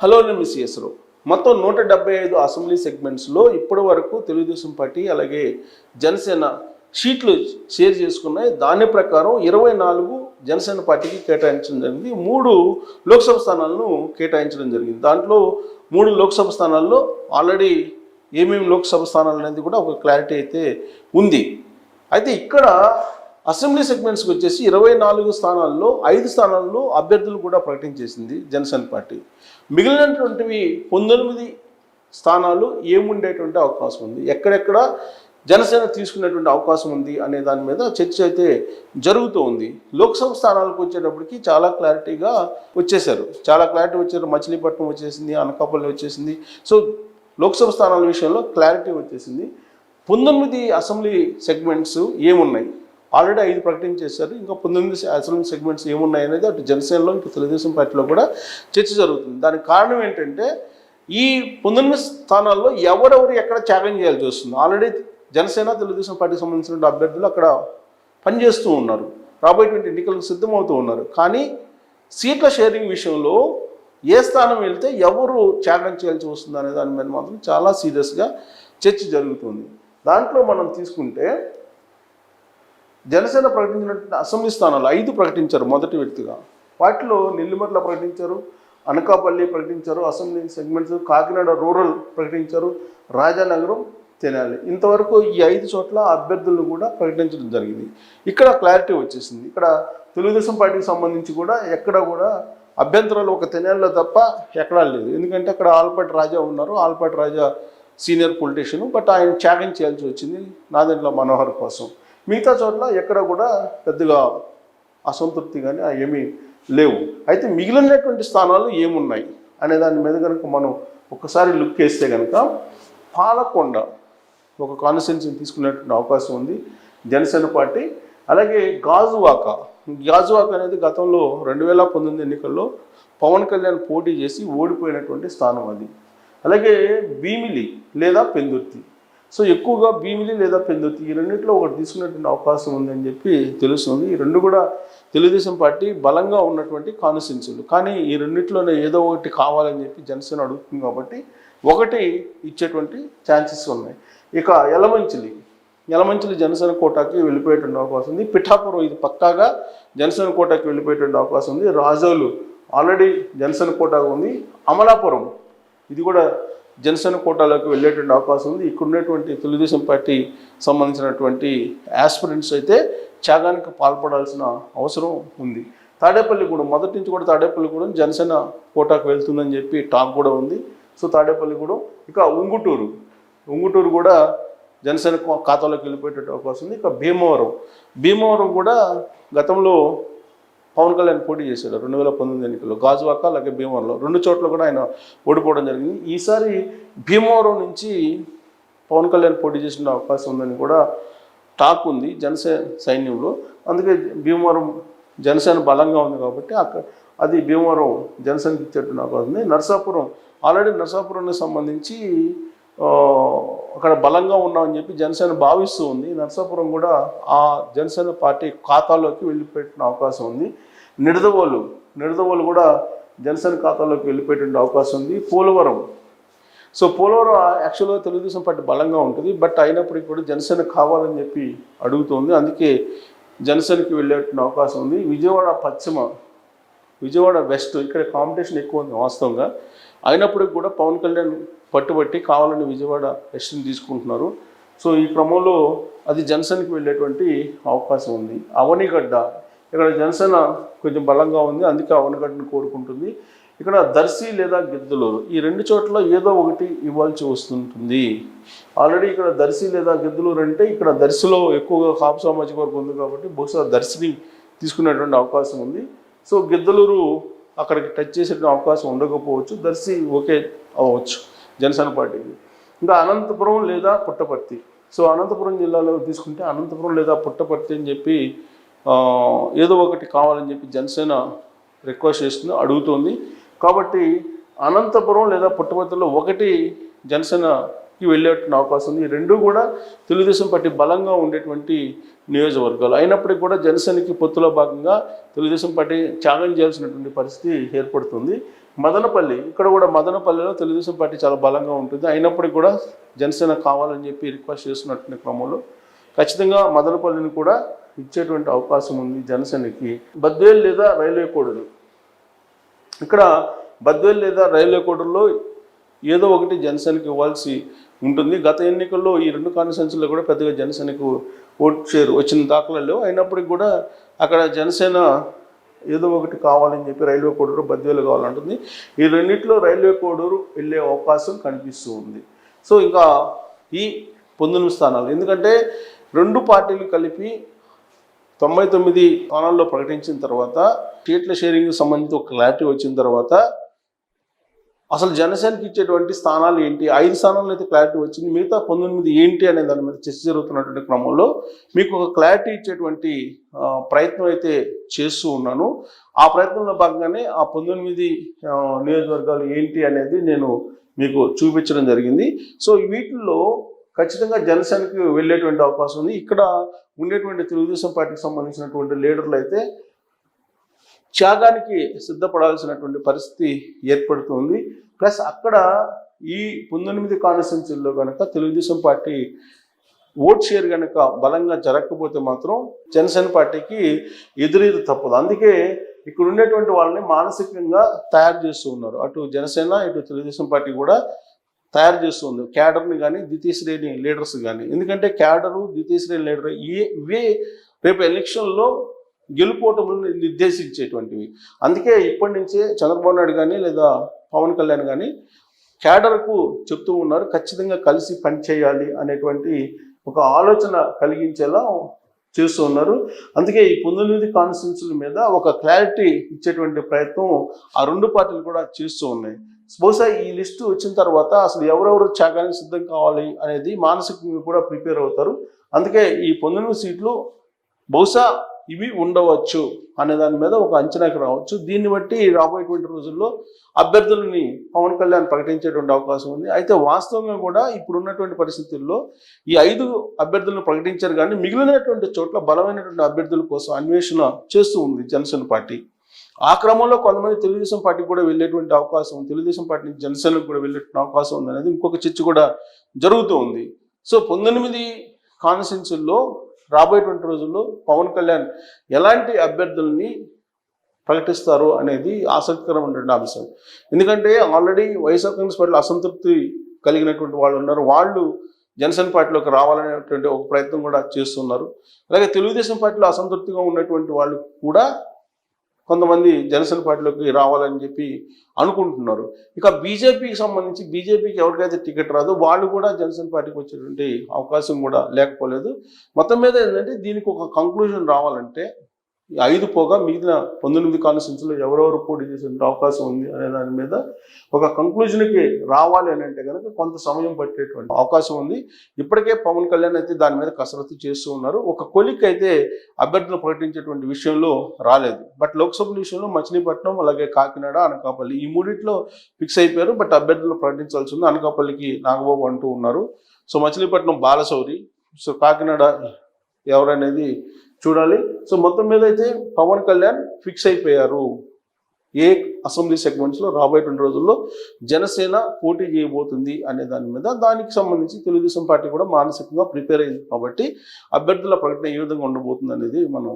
Hello నేను miss చేసరు మొత్తం నూట డెబ్బై ఐదు అసెంబ్లీ సెగ్మెంట్స్లో ఇప్పటి వరకు తెలుగుదేశం పార్టీ అలాగే జనసేన షీట్లు షేర్ చేసుకున్నాయి. దాని ప్రకారం ఇరవై నాలుగు జనసేన పార్టీకి కేటాయించడం జరిగింది. మూడు లోక్సభ స్థానాలను కేటాయించడం జరిగింది. దాంట్లో మూడు లోక్సభ స్థానాల్లో ఆల్రెడీ ఏమేమి లోక్సభ స్థానాలు అనేది కూడా ఒక క్లారిటీ అయితే ఉంది. అయితే ఇక్కడ అసెంబ్లీ సెగ్మెంట్స్కి వచ్చేసి ఇరవై నాలుగు స్థానాల్లో ఐదు స్థానాల్లో అభ్యర్థులు కూడా ప్రకటించేసింది జనసేన పార్టీ. మిగిలినటువంటివి పంతొమ్మిది స్థానాలు ఏముండేటువంటి అవకాశం ఉంది? ఎక్కడెక్కడ జనసేన తీసుకునేటువంటి అవకాశం ఉంది అనే దాని మీద చర్చ అయితే జరుగుతూ ఉంది. లోక్సభ స్థానాలకు వచ్చేటప్పటికి చాలా క్లారిటీగా వచ్చేసారు చాలా క్లారిటీ వచ్చారు. మచిలీపట్నం వచ్చేసింది అనకాపల్లి వచ్చేసింది. సో లోక్సభ స్థానాల విషయంలో క్లారిటీ వచ్చేసింది. పంతొమ్మిది అసెంబ్లీ సెగ్మెంట్స్ ఏమున్నాయి? ఆల్రెడీ ఐదు ప్రకటించేశారు ఇంకా పంతొమ్మిది అసెంబ్లీ సెగ్మెంట్స్ ఏమున్నాయనేది అటు జనసేనలో ఇంకా తెలుగుదేశం పార్టీలో కూడా చర్చ జరుగుతుంది. దానికి కారణం ఏంటంటే ఈ పంతొమ్మిది స్థానాల్లో ఎవరెవరు ఎక్కడ త్యాగం చేయాల్సి వస్తుంది? ఆల్రెడీ జనసేన తెలుగుదేశం పార్టీకి సంబంధించిన అభ్యర్థులు అక్కడ పనిచేస్తూ ఉన్నారు. రాబోయేటువంటి ఎన్నికలకు సిద్ధమవుతూ ఉన్నారు. కానీ సీట్ల షేరింగ్ విషయంలో ఏ స్థానం వెళ్తే ఎవరు త్యాగం చేయాల్సి వస్తుంది అనే దాని మీద మాత్రం చాలా సీరియస్గా చర్చ జరుగుతుంది. దాంట్లో మనం తీసుకుంటే జనసేన ప్రకటించినటువంటి అసెంబ్లీ స్థానాలు ఐదు ప్రకటించారు మొదటి వ్యక్తిగా. వాటిలో నెల్లిమర్ల ప్రకటించారు అనకాపల్లి ప్రకటించారు అసెంబ్లీ సెగ్మెంట్స్ కాకినాడ రూరల్ ప్రకటించారు రాజానగరం తెనాలి. ఇంతవరకు ఈ ఐదు చోట్ల అభ్యర్థులను కూడా ప్రకటించడం జరిగింది. ఇక్కడ క్లారిటీ వచ్చేసింది. ఇక్కడ తెలుగుదేశం పార్టీకి సంబంధించి కూడా ఎక్కడ కూడా అభ్యంతరాలు ఒక తెనాలిలో తప్ప ఎక్కడా లేదు. ఎందుకంటే అక్కడ ఆల్పాటి రాజా ఉన్నారు. Alapati Raja senior politician. But ఆయన త్యాగం చేయాల్సి వచ్చింది నాదెండ్ల మనోహర్ కోసం. మిగతా చోట్ల ఎక్కడ కూడా పెద్దగా అసంతృప్తి కానీ ఏమీ లేవు. అయితే మిగిలినటువంటి స్థానాలు ఏమున్నాయి అనే దాని మీద కనుక మనం ఒకసారి లుక్ వేస్తే కనుక పాలకొండ ఒక కాన్స్టిట్యున్సీని తీసుకునేటువంటి అవకాశం ఉంది. జనసేన పార్టీ అలాగే గాజువాక. గాజువాక అనేది గతంలో రెండు వేల పంతొమ్మిది ఎన్నికల్లో పవన్ కళ్యాణ్ పోటీ చేసి ఓడిపోయినటువంటి స్థానం అది. అలాగే భీమిలి లేదా పెందుర్తి. సో ఎక్కువగా భీమిలి లేదా పెందుతి ఈ రెండింటిలో ఒకటి తీసుకునేటువంటి అవకాశం ఉందని చెప్పి తెలుస్తుంది. ఈ రెండు కూడా తెలుగుదేశం పార్టీ బలంగా ఉన్నటువంటి కాన్స్టిట్యున్సీలు. కానీ ఈ రెండింటిలోనే ఏదో ఒకటి కావాలని చెప్పి జనసేన అడుగుతుంది కాబట్టి ఒకటి ఇచ్చేటువంటి ఛాన్సెస్ ఉన్నాయి. ఇక ఎలమంచిలి యలమంచిలి జనసేన కోటాకి వెళ్ళిపోయేటువంటి అవకాశం ఉంది. పిఠాపురం ఇది పక్కాగా జనసేన కోటాకి వెళ్ళిపోయేటువంటి అవకాశం ఉంది. రాజోలు ఆల్రెడీ జనసేన కోటాగా ఉంది. అమలాపురం ఇది కూడా జనసేన కోటాలోకి వెళ్ళేటువంటి అవకాశం ఉంది. ఇక్కడ ఉన్నటువంటి తెలుగుదేశం పార్టీ సంబంధించినటువంటి ఆస్పిరెంట్స్ అయితే త్యాగానికి పాల్పడాల్సిన అవసరం ఉంది. తాడేపల్లిగూడెం మొదటి నుంచి కూడా తాడేపల్లిగూడెం జనసేన కోటాకు వెళ్తుందని చెప్పి టాక్ కూడా ఉంది. సో తాడేపల్లిగూడెం ఇక ఉంగుటూరు ఉంగుటూరు కూడా జనసేన ఖాతాలోకి వెళ్ళిపోయేటట్టు అవకాశం ఉంది. ఇక భీమవరం భీమవరం కూడా గతంలో పవన్ కళ్యాణ్ పోటీ చేశాడు రెండు వేల పంతొమ్మిది ఎన్నికల్లో గాజువాక అలాగే భీమవరంలో. రెండు చోట్ల కూడా ఆయన ఓడిపోవడం జరిగింది. ఈసారి భీమవరం నుంచి పవన్ కళ్యాణ్ పోటీ చేసిన అవకాశం ఉందని కూడా టాక్ ఉంది జనసేన సైన్యంలో. అందుకే భీమవరం జనసేన బలంగా ఉంది కాబట్టి అక్కడ అది భీమవరం జనసేనకి ఇచ్చేట్టు నాకు ఉంది. నరసాపురం ఆల్రెడీ నరసాపురానికి సంబంధించి అక్కడ బలంగా ఉన్నామని చెప్పి జనసేన భావిస్తూ ఉంది. నరసాపురం కూడా ఆ జనసేన పార్టీ ఖాతాలోకి వెళ్ళిపెట్టిన అవకాశం ఉంది. నిడదవోలు నిడదవోలు కూడా జనసేన ఖాతాలోకి వెళ్ళిపోయేటువంటి అవకాశం ఉంది. పోలవరం. సో పోలవరం యాక్చువల్గా తెలుగుదేశం పార్టీ బలంగా ఉంటుంది. బట్ అయినప్పటికీ కూడా జనసేన కావాలని చెప్పి అడుగుతుంది. అందుకే జనసేనకి వెళ్ళేటువంటి అవకాశం ఉంది. విజయవాడ పశ్చిమ విజయవాడ వెస్ట్ ఇక్కడ కాంపిటీషన్ ఎక్కువ ఉంది వాస్తవంగా. అయినప్పటికీ కూడా పవన్ కళ్యాణ్ పట్టుబట్టి కావాలని విజయవాడ ఎస్టీని తీసుకుంటున్నారు. సో ఈ క్రమంలో అది జనసేనకి వెళ్ళేటువంటి అవకాశం ఉంది. అవనిగడ్డ ఇక్కడ జనసేన కొంచెం బలంగా ఉంది అందుకే అవనిగడ్డను కోరుకుంటుంది. ఇక్కడ దర్శి లేదా గిద్దలూరు ఈ రెండు చోట్ల ఏదో ఒకటి ఇవ్వాల్సి వస్తుంటుంది. ఆల్రెడీ ఇక్కడ దర్శి లేదా గిద్దలూరు అంటే ఇక్కడ దర్శిలో ఎక్కువగా కాపు సామాజిక వర్గం ఉంది కాబట్టి బహుశా దర్శిని తీసుకునేటువంటి అవకాశం ఉంది. సో గిద్దలూరు అక్కడికి టచ్ చేసే అవకాశం ఉండకపోవచ్చు దర్శి ఓకే అవ్వచ్చు. జనసేన పార్టీకి. ఇంకా అనంతపురం లేదా పుట్టపర్తి. సో అనంతపురం జిల్లాలో తీసుకుంటే అనంతపురం లేదా పుట్టపర్తి అని చెప్పి ఏదో ఒకటి కావాలని చెప్పి జనసేన రిక్వెస్ట్ చేస్తుంది అడుగుతుంది. కాబట్టి అనంతపురం లేదా పుట్టపర్తిలో ఒకటి జనసేనకి వెళ్ళేటువంటి అవకాశం ఉంది. ఈ రెండు కూడా తెలుగుదేశం పార్టీ బలంగా ఉండేటువంటి నియోజకవర్గాలు. అయినప్పటికీ కూడా జనసేనకి పొత్తులో భాగంగా తెలుగుదేశం పార్టీ త్యాగం చేయాల్సినటువంటి పరిస్థితి ఏర్పడుతుంది. మదనపల్లి ఇక్కడ కూడా మదనపల్లిలో తెలుగుదేశం పార్టీ చాలా బలంగా ఉంటుంది. అయినప్పటికీ కూడా జనసేన కావాలని చెప్పి రిక్వెస్ట్ చేస్తున్నటువంటి క్రమంలో ఖచ్చితంగా మదనపల్లిని కూడా ఇచ్చేటువంటి అవకాశం ఉంది జనసేనకి. బద్వేల్ లేదా రైల్వే కోడలు. ఇక్కడ బద్వేల్ లేదా రైల్వే కోడల్లో ఏదో ఒకటి జనసేనకి ఇవ్వాల్సి ఉంటుంది. గత ఎన్నికల్లో ఈ రెండు కాన్స్టిట్యున్సీలో కూడా పెద్దగా జనసేనకు ఓట్ షేర్ వచ్చిన దాఖలాలు లేవు. అయినప్పటికీ కూడా అక్కడ జనసేన ఏదో ఒకటి కావాలని చెప్పి రైల్వే కోడూరు బద్వేలు కావాలంటుంది. ఈ రెండింటిలో రైల్వే కోడూరు వెళ్ళే అవకాశం కనిపిస్తూ ఉంది. సో ఇంకా ఈ పొందిన స్థానాలు. ఎందుకంటే రెండు పార్టీలు కలిపి తొంభై తొమ్మిది స్థానాల్లో ప్రకటించిన తర్వాత సీట్ల షేరింగ్ సంబంధించి ఒక క్లారిటీ వచ్చిన తర్వాత అసలు జనసేనకి ఇచ్చేటువంటి స్థానాలు ఏంటి? ఐదు స్థానాలు అయితే క్లారిటీ వచ్చింది. మిగతా పంతొమ్మిది ఏంటి అనే దాని మీద చర్చ జరుగుతున్నటువంటి క్రమంలో మీకు ఒక క్లారిటీ ఇచ్చేటువంటి ప్రయత్నం అయితే చేస్తూ ఉన్నాను. ఆ ప్రయత్నంలో భాగంగానే ఆ పంతొమ్మిది నియోజకవర్గాలు ఏంటి అనేది నేను మీకు చూపించడం జరిగింది. సో వీటిల్లో ఖచ్చితంగా జనసేనకి వెళ్ళేటువంటి అవకాశం ఉంది. ఇక్కడ ఉండేటువంటి తెలుగుదేశం పార్టీకి సంబంధించినటువంటి లీడర్లు అయితే త్యాగానికి సిద్ధపడాల్సినటువంటి పరిస్థితి ఏర్పడుతుంది. ప్లస్ అక్కడ ఈ పంతొమ్మిది కాన్స్టిట్యున్సీల్లో కనుక తెలుగుదేశం పార్టీ ఓట్ షేర్ కనుక బలంగా జరగకపోతే మాత్రం జనసేన పార్టీకి ఎదురీదు తప్పదు. అందుకే ఇక్కడ ఉండేటువంటి వాళ్ళని మానసికంగా తయారు చేస్తూ ఉన్నారు. అటు జనసేన ఇటు తెలుగుదేశం పార్టీ కూడా తయారు చేస్తుంది క్యాడర్ని కానీ ద్వితీయ శ్రేణి లీడర్స్ కానీ ఎందుకంటే క్యాడరు ద్వితీయ శ్రేణి లీడర్ ఇవే ఇవే రేపు ఎలక్షన్లో గెలుపోవటములను నిర్దేశించేటువంటివి. అందుకే ఇప్పటి నుంచే చంద్రబాబు నాయుడు కానీ లేదా పవన్ కళ్యాణ్ కానీ క్యాడర్కు చెప్తూ ఉన్నారు ఖచ్చితంగా కలిసి పనిచేయాలి అనేటువంటి ఒక ఆలోచన కలిగించేలా చేస్తూ ఉన్నారు. అందుకే ఈ పంతొమ్మిది కాన్స్టిట్యూన్సీల మీద ఒక క్లారిటీ ఇచ్చేటువంటి ప్రయత్నం ఆ రెండు పార్టీలు కూడా చేస్తూ ఉన్నాయి. బహుశా ఈ లిస్టు వచ్చిన తర్వాత అసలు ఎవరెవరు త్యాగానికి సిద్ధం కావాలి అనేది మానసికంగా కూడా ప్రిపేర్ అవుతారు. అందుకే ఈ పంతొమ్మిది సీట్లు బహుశా ఇవి ఉండవచ్చు అనే దాని మీద ఒక అంచనాకి రావచ్చు. దీన్ని బట్టి రాబోయేటువంటి రోజుల్లో అభ్యర్థులని పవన్ కళ్యాణ్ ప్రకటించేటువంటి అవకాశం ఉంది. అయితే వాస్తవంగా కూడా ఇప్పుడు ఉన్నటువంటి పరిస్థితుల్లో ఈ ఐదు అభ్యర్థులను ప్రకటించారు కానీ మిగిలినటువంటి చోట్ల బలమైనటువంటి అభ్యర్థుల కోసం అన్వేషణ చేస్తూ ఉంది జనసేన పార్టీ. ఆ క్రమంలో కొంతమంది తెలుగుదేశం పార్టీకి కూడా వెళ్ళేటువంటి అవకాశం ఉంది. తెలుగుదేశం పార్టీ నుంచి జనసేనకు కూడా వెళ్ళేటువంటి అవకాశం ఉంది అనేది ఇంకొక చర్చ కూడా జరుగుతూ ఉంది. సో పంతొమ్మిది కాన్స్టిట్యున్సీల్లో రాబోయేటువంటి రోజుల్లో పవన్ కళ్యాణ్ ఎలాంటి అభ్యర్థుల్ని ప్రకటిస్తారు అనేది ఆసక్తికరమైనటువంటి అంశం. ఎందుకంటే ఆల్రెడీ వైఎస్ఆర్ కాంగ్రెస్ పార్టీలో అసంతృప్తి కలిగినటువంటి వాళ్ళు ఉన్నారు. వాళ్ళు జనసేన పార్టీలోకి రావాలనేటువంటి ఒక ప్రయత్నం కూడా చేస్తున్నారు. అలాగే తెలుగుదేశం పార్టీలో అసంతృప్తిగా ఉన్నటువంటి వాళ్ళు కూడా కొంతమంది జనసేన పార్టీలోకి రావాలని చెప్పి అనుకుంటున్నారు. ఇక బీజేపీకి సంబంధించి బీజేపీకి ఎవరికైతే టికెట్ రాదో వాళ్ళు కూడా జనసేన పార్టీకి వచ్చేటువంటి అవకాశం కూడా లేకపోలేదు. మొత్తం మీద ఏంటంటే దీనికి ఒక కంక్లూజన్ రావాలంటే ఐదు పోగా మిగిలిన పంతొమ్మిది కాన్స్టిట్యూన్సీలో ఎవరెవరు పోటీ చేసే అవకాశం ఉంది అనే దాని మీద ఒక కంక్లూజన్కి రావాలి అని అంటే కనుక కొంత సమయం పట్టేటువంటి అవకాశం ఉంది. ఇప్పటికే పవన్ కళ్యాణ్ అయితే దాని మీద కసరత్తు చేస్తూ ఉన్నారు. ఒక కొలిక్ అయితే అభ్యర్థులు ప్రకటించేటువంటి విషయంలో రాలేదు. బట్ లోక్సభ విషయంలో మచిలీపట్నం అలాగే కాకినాడ అనకాపల్లి ఈ మూడిట్లో ఫిక్స్ అయిపోయారు. బట్ అభ్యర్థులు ప్రకటించాల్సి ఉంది. అనకాపల్లికి నాగబాబు అంటూ ఉన్నారు. సో మచిలీపట్నం బాలశౌరి సో కాకినాడ ఎవరనేది చూడాలి. సో మొత్తం మీద అయితే పవన్ కళ్యాణ్ ఫిక్స్ అయిపోయారు. ఏ అసెంబ్లీ సెగ్మెంట్స్లో రాబోయేటువంటి రోజుల్లో జనసేన పోటీ చేయబోతుంది అనే దాని మీద దానికి సంబంధించి తెలుగుదేశం పార్టీ కూడా మానసికంగా ప్రిపేర్ అయింది. కాబట్టి అభ్యర్థుల ప్రకటన ఏ విధంగా ఉండబోతుంది అనేది మనం